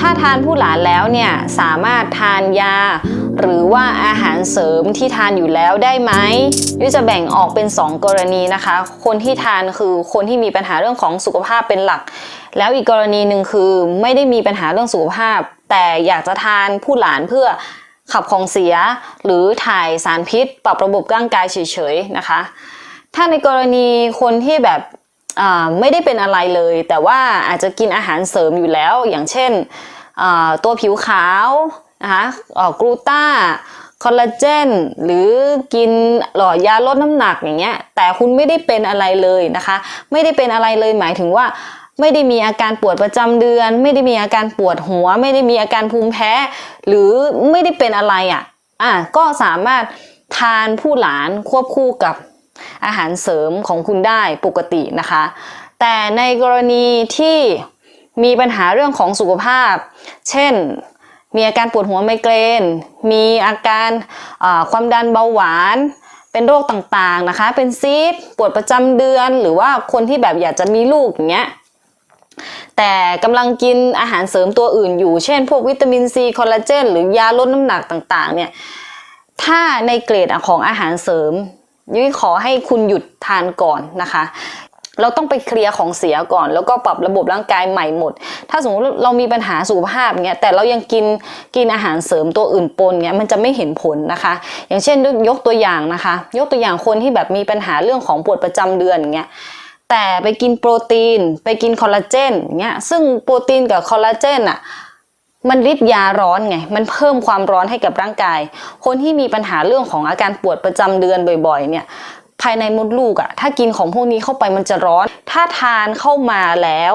ถ้าทานผู้หลานแล้วเนี่ยสามารถทานยา หรือว่าอาหารเสริมที่ทานอยู่แล้วได้ไหมยุ้ยจะแบ่งออกเป็น 2 กรณีนะคะ คนที่ทานคือคนที่มีปัญหาเรื่องของสุขภาพเป็นหลัก แล้วอีกกรณีหนึ่งคือไม่ได้มีปัญหาเรื่องสุขภาพ แต่อยากจะทานผู้หลานเพื่อขับของเสีย หรือถ่ายสารพิษ ปรับระบบร่างกายเฉยๆนะคะ ถ้าในกรณีคนที่แบบ ไม่ได้เป็นอะไรเลย แต่ว่าอาจจะกินอาหารเสริมอยู่แล้ว อย่างเช่นตัวผิวขาวนะคะกลูต้าคอลลาเจนหรือกินหล่อยาลดน้ำหนักอย่างเงี้ยแต่คุณไม่ได้เป็นอะไรเลยนะคะ ไม่ได้เป็นอะไรเลยหมายถึงว่าไม่ได้มีอาการปวดประจำเดือน ไม่ได้มีอาการปวดหัว ไม่ได้มีอาการภูมิแพ้ หรือไม่ได้เป็นอะไรอะอะก็สามารถทานผู้หลานควบคู่กับ อาหารเสริมของคุณได้ปกตินะคะ แต่ในกรณีที่มีปัญหาเรื่องของสุขภาพ เช่น มีอาการปวดหัวไมเกรน มีอาการความดันเบาหวาน เป็นโรคต่างๆนะคะ เป็นซีด ปวดประจำเดือน หรือว่าคนที่แบบอยากจะมีลูกอย่างเงี้ย แต่กำลังกินอาหารเสริมตัวอื่นอยู่ เช่น พวกวิตามินซี คอลลาเจน หรือ ยาลดน้ำหนักต่างๆ เนี่ย ถ้าในเกรดของอาหารเสริม ยุ้ยขอให้คุณหยุดทานก่อนนะคะ เราต้องไปเคลียร์ของเสียก่อน แล้วก็ปรับระบบร่างกายใหม่หมด ถ้าสมมติเรามีปัญหาสุขภาพเงี้ยแต่เรายังกินกินอาหารเสริมตัวอื่นปนเงี้ยมันจะไม่เห็นผลนะคะ อย่างเช่นยกตัวอย่างนะคะ ยกตัวอย่างคนที่แบบมีปัญหาเรื่องของปวดประจำเดือนเงี้ยแต่ไปกินโปรตีน ไปกินคอลลาเจนเงี้ยซึ่งโปรตีนกับคอลลาเจนอะ มันฤทธิ์ยาร้อนไง มันเพิ่มความร้อนให้กับร่างกาย คนที่มีปัญหาเรื่องของอาการปวดประจำเดือนบ่อย ๆ เนี่ยภายในมดลูกอะถ้ากินของพวกนี้เข้าไปมันจะร้อน ถ้าทานเข้ามาแล้ว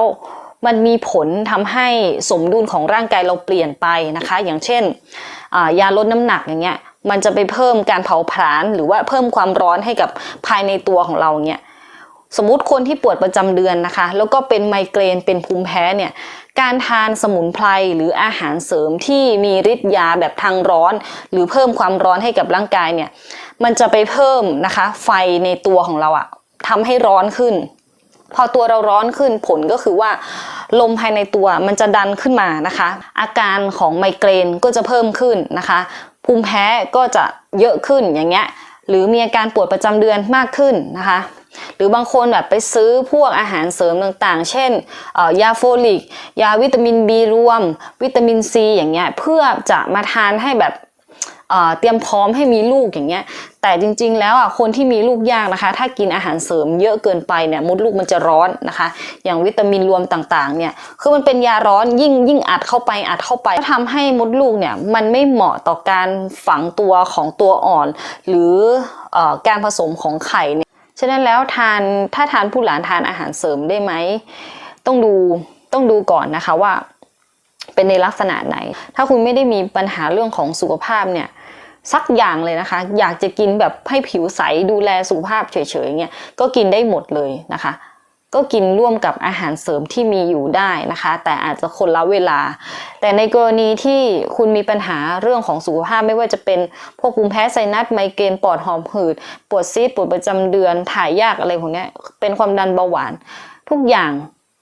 มันมีผลทำให้สมดุลของร่างกายเราเปลี่ยนไปนะคะ อย่างเช่นยาลดน้ำหนักอย่างเงี้ยมันจะไปเพิ่มการเผาผลาญหรือว่าเพิ่มความร้อนให้กับภายในตัวของเราเงี้ย สมมติคนที่ปวดประจำเดือนนะคะ แล้วก็เป็นไมเกรนเป็นภูมิแพ้เนี่ยการทานสมุนไพรหรืออาหารเสริมที่มีฤทธิ์ยาแบบทางร้อน หรือเพิ่มความร้อนให้กับร่างกายเนี่ยมันจะไปเพิ่มนะคะไฟในตัวของเราอะทำให้ร้อนขึ้น พอตัวเราร้อนขึ้นผลก็คือว่า ลมภายในตัวมันจะดันขึ้นมานะคะ อาการของไมเกรนก็จะเพิ่มขึ้นนะคะ ภูมิแพ้ก็จะเยอะขึ้นอย่างเงี้ยหรือมีอาการปวดประจำเดือนมากขึ้นนะคะ หรือบางคนแบบไปซื้อพวกอาหารเสริมต่างๆ เช่นยาโฟลิก ยาวิตามิน B รวม วิตามินซีอย่างเงี้ยเพื่อจะมาทานให้แบบเตรียมพร้อมให้มีลูกอย่างเงี้ย แต่จริงๆ แล้วอะคนที่มีลูกยากนะคะ ถ้ากินอาหารเสริมเยอะเกินไปเนี่ยมดลูกมันจะร้อนนะคะ อย่างวิตามินรวมต่างๆ เนี่ยคือมันเป็นยาร้อนยิ่งยิ่งอัดเข้าไปอัดเข้าไปก็ทำให้มดลูกเนี่ยมันไม่เหมาะต่อการฝังตัวของตัวอ่อน หรืออการผสมของไข่เนี่ย ฉะนั้นแล้วทานถ้าทานผู้หลานทานอาหารเสริมได้ไหมต้องดูต้องดูก่อนนะคะว่า เป็นในลักษณะไหน ถ้าคุณไม่ได้มีปัญหาเรื่องของสุขภาพเนี่ยสักอย่างเลยนะคะ อยากจะกินแบบให้ผิวใสดูแลสุขภาพเฉยๆเงี้ยก็กินได้หมดเลยนะคะ ก็กินร่วมกับอาหารเสริมที่มีอยู่ได้นะคะ แต่อาจจะคนละเวลา แต่ในกรณีที่คุณมีปัญหาเรื่องของสุขภาพไม่ว่าจะเป็นพวกภูมิแพ้ไซนัสไมเกรนปอดหอบหืด ปวดซีดปวดประจำเดือนถ่ายยากอะไรพวกนี้เป็นความดันเบาหวาน ทุกอย่าง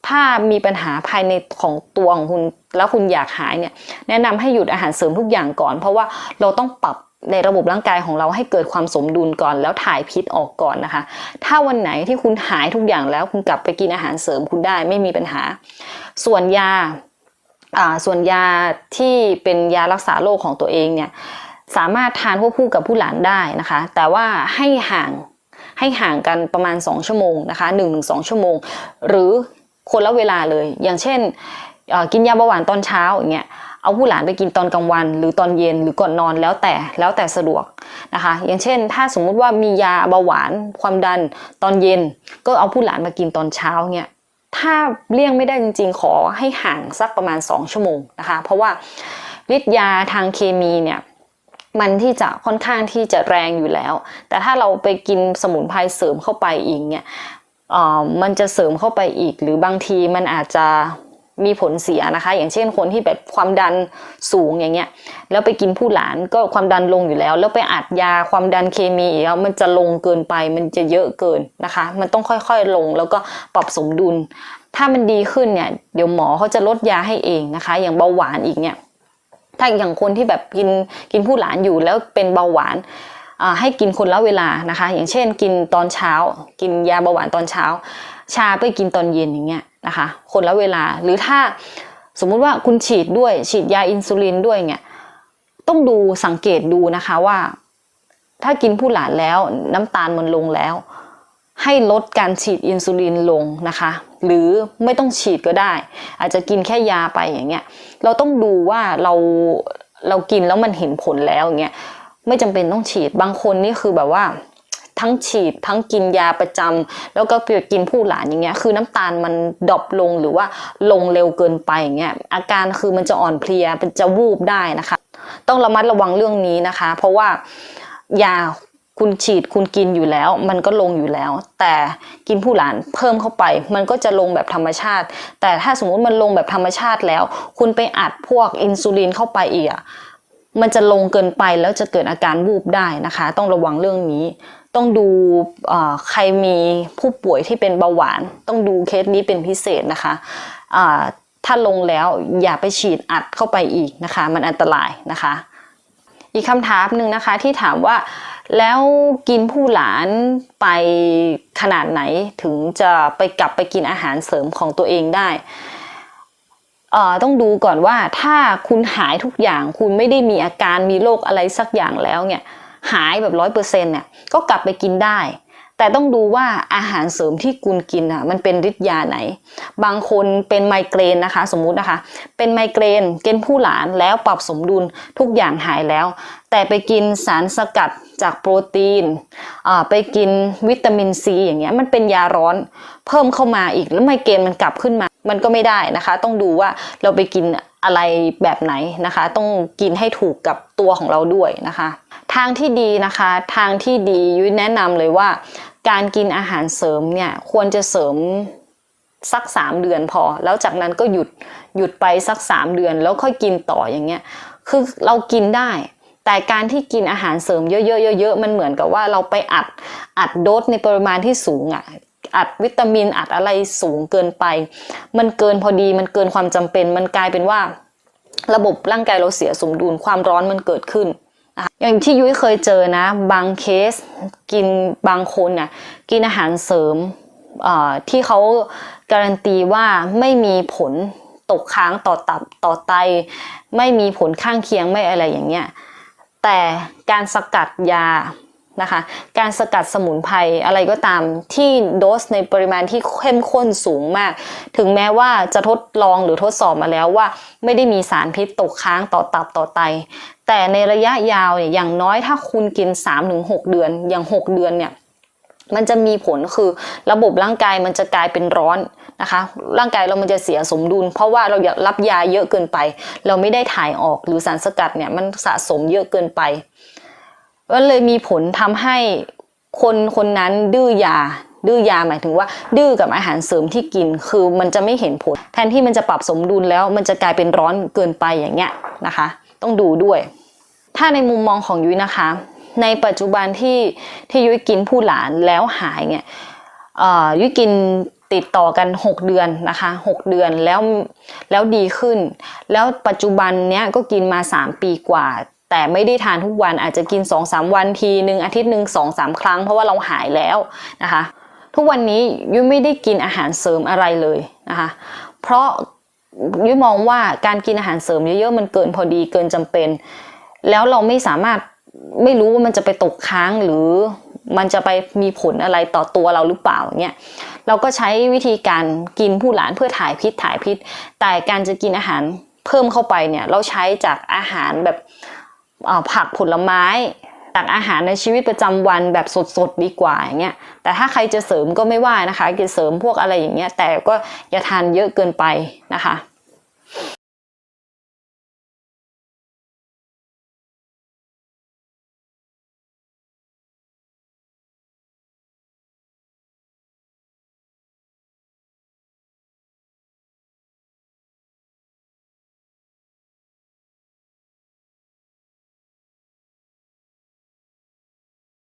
ถ้ามีปัญหาภายในของตัวของคุณแล้วคุณอยากหายเนี่ยแนะนำให้หยุดอาหารเสริมทุกอย่างก่อน เพราะว่าเราต้องปรับ ในระบบร่างกายของเราให้เกิดความสมดุลก่อน แล้วถ่ายพิษออกก่อนนะคะ ถ้าวันไหนที่คุณหายทุกอย่างแล้วคุณกลับไปกินอาหารเสริมคุณได้ไม่มีปัญหา ส่วนยาส่วนยาที่เป็นยารักษาโรคของตัวเองเนี่ยสามารถทานควบคู่กับผู้หลานได้นะคะ แต่ว่าให้ห่างให้ห่างกันประมาณ 2 ชั่วโมงนะคะ1-2 ชั่วโมง หรือคนละเวลาเลย อย่างเช่นกินยาเบาหวานตอนเช้าอย่างเงี้ย เอาผู้หลานไปกินตอนกลางวัน หรือตอนเย็นหรือก่อนนอนแล้วแต่แล้วแต่สะดวกนะคะ อย่างเช่น ถ้าสมมุติว่ามียาเบาหวานความดันตอนเย็น ก็เอาผู้หลานมากินตอนเช้าเนี่ยถ้าเลี่ยงไม่ได้จริงๆ ขอให้ห่างสักประมาณ 2 ชั่วโมงนะคะ เพราะว่าฤทธิ์ยาทางเคมีเนี่ยมันที่จะค่อนข้างที่จะแรงอยู่แล้ว แต่ถ้าเราไปกินสมุนไพรเสริมเข้าไปอีกเนี่ยออมันจะเสริมเข้าไปอีก หรือบางทีมันอาจจะ มีผลเสียนะคะ อย่างเช่นคนที่แบบความดันสูงอย่างเงี้ยแล้วไปกินผู้หลานก็ความดันลงอยู่แล้ว แล้วไปอัดยาความดันเคมีอีกแล้วมันจะลงเกินไปมันจะเยอะเกินนะคะ มันต้องค่อยๆลงแล้วก็ปรับสมดุล ถ้ามันดีขึ้นเนี่ยเดี๋ยวหมอเขาจะลดยาให้เองนะคะ อย่างเบาหวานอีกเนี่ยถ้าอย่างคนที่แบบกินกินผู้หลานอยู่แล้วเป็นเบาหวานอ่าให้กินคนละเวลานะคะ อย่างเช่น กินตอนเช้า กินยาเบาหวานตอนเช้า ชาไปกินตอนเย็นอย่างเงี้ย นะคะ คนละเวลาหรือถ้าสมมุติว่าคุณฉีดด้วยฉีดยาอินซูลินด้วยเนี่ยต้องดูสังเกตดูนะคะว่า ถ้ากินผู้หลานแล้วน้ำตาลมันลงแล้ว ให้ลดการฉีดอินซูลินลงนะคะ หรือไม่ต้องฉีดก็ได้ อาจจะกินแค่ยาไปอย่างเงี้ยเราต้องดูว่าเราเรากินแล้วมันเห็นผลแล้วอย่างเงี้ยไม่จำเป็นต้องฉีดบางคนนี่คือแบบว่า ทั้งฉีดทั้งกินยาประจำแล้วก็ไปกินผู้หลานอย่างเงี้ยคือน้ำตาลมันดรอปลงหรือว่าลงเร็วเกินไปอย่างเงี้ยอาการคือมันจะอ่อนเพลียมันจะวูบได้นะคะ ต้องระมัดระวังเรื่องนี้นะคะ เพราะว่ายาคุณฉีดคุณกินอยู่แล้ว มันก็ลงอยู่แล้ว แต่กินผู้หลานเพิ่มเข้าไป มันก็จะลงแบบธรรมชาติ แต่ถ้าสมมุติมันลงแบบธรรมชาติแล้ว คุณไปอัดพวกอินซูลินเข้าไปอีกอะมันจะลงเกินไปแล้วจะเกิดอาการวูบได้นะคะ ต้องระวังเรื่องนี้ ต้องดูใครมีผู้ป่วยที่เป็นเบาหวาน ต้องดูเคสนี้เป็นพิเศษนะคะถ้าลงแล้วอย่าไปฉีดอัดเข้าไปอีกนะคะ มันอันตรายนะคะ อีกคำถามหนึ่งนะคะที่ถามว่าแล้วกินผู้หลานไปขนาดไหนถึงจะไปกลับไปกินอาหารเสริมของตัวเองได้เอ่อต้องดูก่อนว่าถ้าคุณหายทุกอย่างคุณไม่ได้มีอาการมีโรคอะไรสักอย่างแล้วเนี่ย หายแบบร้อยเปอร์เซ็นต์เนี่ยก็กลับไปกินได้ แต่ต้องดูว่าอาหารเสริมที่คุณกินอะมันเป็นฤทธิ์ยาไหน บางคนเป็นไมเกรนนะคะ สมมุตินะคะ เป็นไมเกรนเกินผู้หลานแล้วปรับสมดุลทุกอย่างหายแล้ว แต่ไปกินสารสกัดจากโปรตีนอ่าไปกินวิตามินซีอย่างเงี้ยมันเป็นยาร้อนเพิ่มเข้ามาอีกแล้วไมเกรนมันกลับขึ้นมา มันก็ไม่ได้นะคะ ต้องดูว่าเราไปกินอะไรแบบไหนนะคะ ต้องกินให้ถูกกับตัวของเราด้วยนะคะ ทางที่ดีนะคะ ทางที่ดียุ้ยแนะนำเลยว่า การกินอาหารเสริมเนี่ยควรจะเสริมสักสามเดือนพอ แล้วจากนั้นก็หยุดหยุดไปสักสามเดือน แล้วค่อยกินต่ออย่างเงี้ยคือเรากินได้ แต่การที่กินอาหารเสริมเยอะๆเยอะๆมันเหมือนกับว่าเราไปอัดอัดโดสในปริมาณที่สูงอะอัดวิตามินอัดอะไรสูงเกินไป มันเกินพอดีมันเกินความจำเป็น มันกลายเป็นว่า ระบบร่างกายเราเสียสมดุลความร้อนมันเกิดขึ้น นะคะอย่างที่ยุ้ยเคยเจอนะ บางเคสกินบางคนน่ะกินอาหารเสริมที่เขาการันตีว่าไม่มีผลตกค้างต่อตับต่อไต ไม่มีผลข้างเคียงไม่อะไรอย่างเงี้ยแต่การสกัดยา นะคะ การสกัดสมุนไพรอะไรก็ตามที่โดสในปริมาณที่เข้มข้นสูงมาก ถึงแม้ว่าจะทดลองหรือทดสอบมาแล้วว่า ไม่ได้มีสารพิษตกค้างต่อตับต่อไต แต่ในระยะยาวเนี่ยอย่างน้อยถ้าคุณกิน 3-6 เดือน อย่าง 6 เดือนเนี่ยมันจะมีผลคือระบบร่างกายมันจะกลายเป็นร้อนนะคะ ร่างกายเรามันจะเสียสมดุล เพราะว่าเราอยากรับยาเยอะเกินไป เราไม่ได้ถ่ายออกหรือสารสกัดเนี่ยมันสะสมเยอะเกินไป ก็เลยมีผลทำให้คนคนนั้นดื้อยา ดื้อยาหมายถึงว่า ดื้อกับอาหารเสริมที่กิน คือมันจะไม่เห็นผล แทนที่มันจะปรับสมดุลแล้ว มันจะกลายเป็นร้อนเกินไปอย่างเงี้ยนะคะ ต้องดูด้วย ถ้าในมุมมองของยุ้ยนะคะ ในปัจจุบันที่ที่ยุ้ยกินผู้หลานแล้วหายเนี่ยยุ้ยกินติดต่อกัน 6 เดือนนะคะ 6 เดือนแล้วแล้วดีขึ้น แล้วปัจจุบันเนี้ยก็กินมา 3 ปีกว่า แต่ไม่ได้ทานทุกวันอาจจะกิน 2-3 วันทีหนึ่งอาทิตย์หนึ่งสองสามครั้ง เพราะว่าเราหายแล้วนะคะ ทุกวันนี้ยุ้ยไม่ได้กินอาหารเสริมอะไรเลยนะคะ เพราะยุ้ยมองว่าการกินอาหารเสริมเยอะๆมันเกินพอดีเกินจำเป็น แล้วเราไม่สามารถไม่รู้ว่ามันจะไปตกค้างหรือมันจะไปมีผลอะไรต่อตัวเราหรือเปล่าเนี่ยเราก็ใช้วิธีการกินผู้หลานเพื่อถ่ายพิษถ่ายพิษ แต่การจะกินอาหารเพิ่มเข้าไปเนี่ยเราใช้จากอาหารแบบ ผักผลไม้จากอาหารในชีวิตประจำวันแบบสดๆดีกว่าอย่างเงี้ยแต่ถ้าใครจะเสริมก็ไม่ว่านะคะจะเสริมพวกอะไรอย่างเงี้ยแต่ก็อย่าทานเยอะเกินไปนะคะ